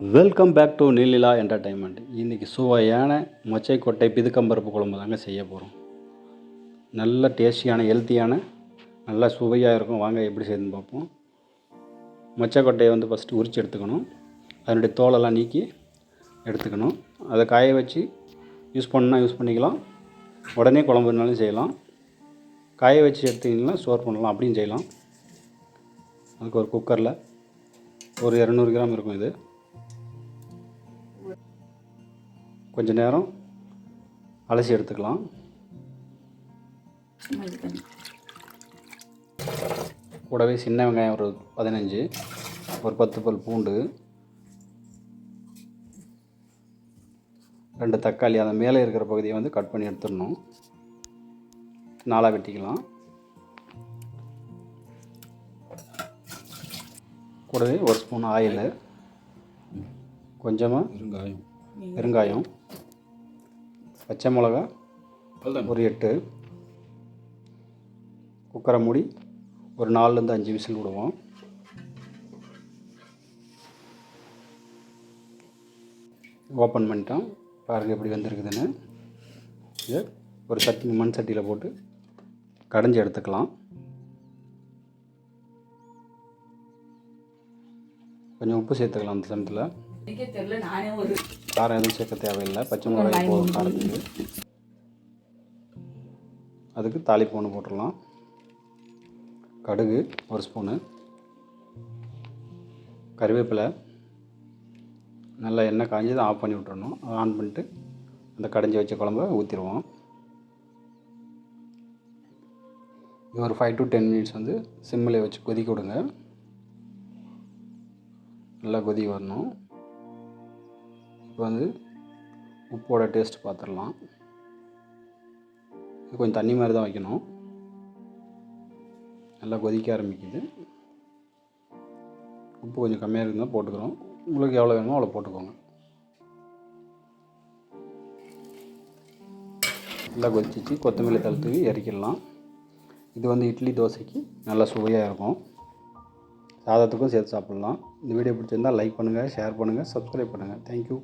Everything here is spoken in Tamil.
Welcome back to Neelila entertainment இன்றைக்கி சுவையான மொச்சைக்கொட்டை பிதுக்கம்பருப்பு குழம்பு தாங்க செய்ய போகிறோம் நல்ல டேஸ்டியான ஹெல்த்தியான நல்லா சுவையாக இருக்கும். வாங்க எப்படி செய்யுதுன்னு பார்ப்போம். மொச்சைக்கொட்டையை வந்து ஃபஸ்ட்டு உரித்து எடுத்துக்கணும். அதனுடைய தோலெல்லாம் நீக்கி எடுத்துக்கணும். அதை காய வச்சு யூஸ் பண்ணால் யூஸ் பண்ணிக்கலாம். உடனே குழம்புனாலும் செய்யலாம். காய வச்சு எடுத்தீங்கன்னா ஸ்டோர் பண்ணலாம். அப்படியும் செய்யலாம். அதுக்கு ஒரு குக்கரில் ஒரு இரநூறு கிராம் இருக்கும் இது. கொஞ்ச நேரம் அலசி எடுத்துக்கலாம். கூடவே சின்ன வெங்காயம் ஒரு பதினஞ்சு ஒரு பத்து பல் பூண்டு ரெண்டு தக்காளி அந்த மேலே இருக்கிற பகுதியை வந்து கட் பண்ணி எடுத்துடணும். நாலாக வெட்டிக்கலாம். கூடவே ஒரு ஸ்பூன் ஆயில் கொஞ்சமாக வெங்காயம் பெருங்காயம். பச்சை மிளகா ஒரு எட்டு. குக்கரை மூடி ஒரு நாலுலேருந்து அஞ்சு விசில் விடுவோம். ஓப்பன் பண்ணிட்டோம். பாருங்கள் எப்படி வந்திருக்குதுன்னு. இதை ஒரு சட்டி மண் சட்டியில் போட்டு கடைஞ்சி எடுத்துக்கலாம். கொஞ்சம் உப்பு சேர்த்துக்கலாம் அந்த சமயத்தில். காரம் எதுவும் சேர்க்க தேவையில்லை. பச்சை மிளகாய் போதும் காரத்துக்கு. அதுக்கு தாளிப்பு ஒன்று போட்டுடலாம். கடுகு ஒரு ஸ்பூனு. கறிவேப்பிலை. நல்லா எண்ணெய் காஞ்சது ஆஃப் பண்ணி விட்டுறணும். ஆன் பண்ணிட்டு அந்த கடைஞ்சி வச்ச குழம்ப ஊற்றிடுவோம் இது ஒரு ஃபைவ் டு டென் மினிட்ஸ் வந்து சிம்மில் வச்சு கொதிக்க விடுங்க. நல்லா கொதி வரணும். இப்போ வந்து உப்போட டேஸ்ட் பார்த்துடலாம். இது கொஞ்சம் தண்ணி மாதிரி தான் வைக்கணும். நல்லா கொதிக்க ஆரம்பிக்குது. உப்பு கொஞ்சம் கம்மியாக இருந்தால் போட்டுக்கிறோம். உங்களுக்கு எவ்வளோ வேணுமோ அவ்வளோ போட்டுக்கோங்க. நல்லா கொதிச்சிச்சு. கொத்தமல்லி தழை இறக்கிடலாம். இது வந்து இட்லி தோசைக்கு நல்லா சுவையாக இருக்கும். சாதத்துக்கும் சேர்த்து சாப்பிட்லாம். இந்த வீடியோ பிடிச்சிருந்தால் லைக் பண்ணுங்கள் ஷேர் பண்ணுங்கள் சப்ஸ்கிரைப் பண்ணுங்கள் தேங்க்யூ